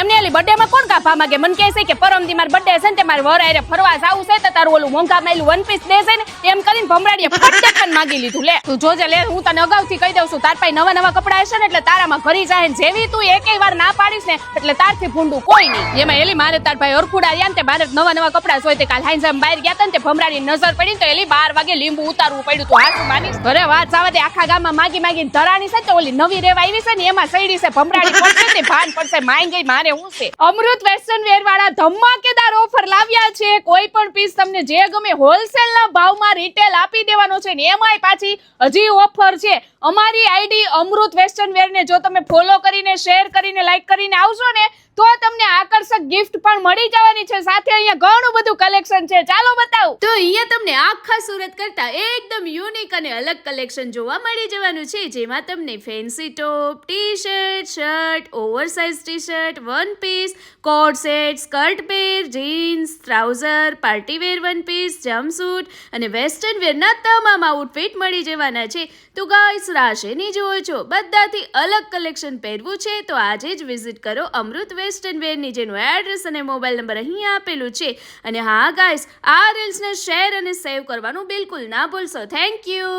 એમને એલી બર્થડે માં કોણ કાફા માંગે? મને કહે છે કે પરમદી માર બર્થડે છે ને તે મારે વર આરે ફરવા જાવું છે તો તારું ઓલું મોંઘા માયલું વન પીસ દે છે ને, એમ કરીને ભમરાડીએ ફટ પણ માગી લીધું. લે, તું જોજે, લે, હું તને અગાઉથી કહી દઉં છું, તાર પાસે નવા નવા કપડા હશે ને એટલે તારામાં ઘરી જાય ને જેવી તું એકેય વાર ના પાડીશ ને એટલે તારથી ભૂંડું કોઈ નહીં. એમાં એલી, મારે તાર ભાઈ ઓરખુડા આવ્યા ને તે મારે નવા નવા કપડા જોઈ તે કાલ હાઈઝામ બહાર ગયા હતા ને તે ભમરાડી નજર પડી તો એલી બાર વાગે લીંબુ ઉતારવું પડ્યું તું હાથ માનીશ? ઘરે વાત સાવતે આખા ગામમાં માગી માગી ધરાણી છે તો ઓલી નવી રેવા આવી છે ને એમાં સૈડી છે, ભમરાડી પડશે તે ભાન પડશે માઈ ગઈ મારે હું છે. અમૃત વેસ્ટર્ન વેર વાળા ધમાકેદાર ઓફર લાવ્યા છે. કોઈ પણ પીસ તમને જે ગમે હોલસેલ ના ભાવમાં રિટેલ આપી દેવાનો છે ને એમાંય પાછી હજી ઓફર છે. અમારી આઈડી અમૃત વેસ્ટર્ન વેર ને જો તમે ફોલો કરીને શેર કરીને લાઈક કરીને આવશો ને તો તમને આકર્ષક ગિફ્ટ પણ મળી જવાની છે. સાથે અહીંયા ઘણું બધું કલેક્શન છે. ચાલો બતાવું. તો અહીંયા તમને આખા સુરત કરતા એકદમ યુનિક અને અલગ કલેક્શન જોવા મળી જવાનું છે. જેમાં તમને fancy top T shirt shirt oversize T shirt one piece coat set skirt pair jeans trouser party wear one piece jumpsuit અને વેસ્ટર્ન વેરના તમામ આઉટફિટ મળી જવાના છે. તો ગાઈસ રાશેની જુઓ છો. બધાથી અલગ કલેક્શન પહેરવું છે. તો આજે જ વિઝિટ કરો અમૃત વેસ્ટર્ન વેરની જેનું એડ્રેસ અને મોબાઈલ નંબર અહીં આપેલું છે. અને હા ગાઈસ આ રીલ્સને શેર અને સેવ કરવાનું બિલકુલ ના ભૂલશો. Thank you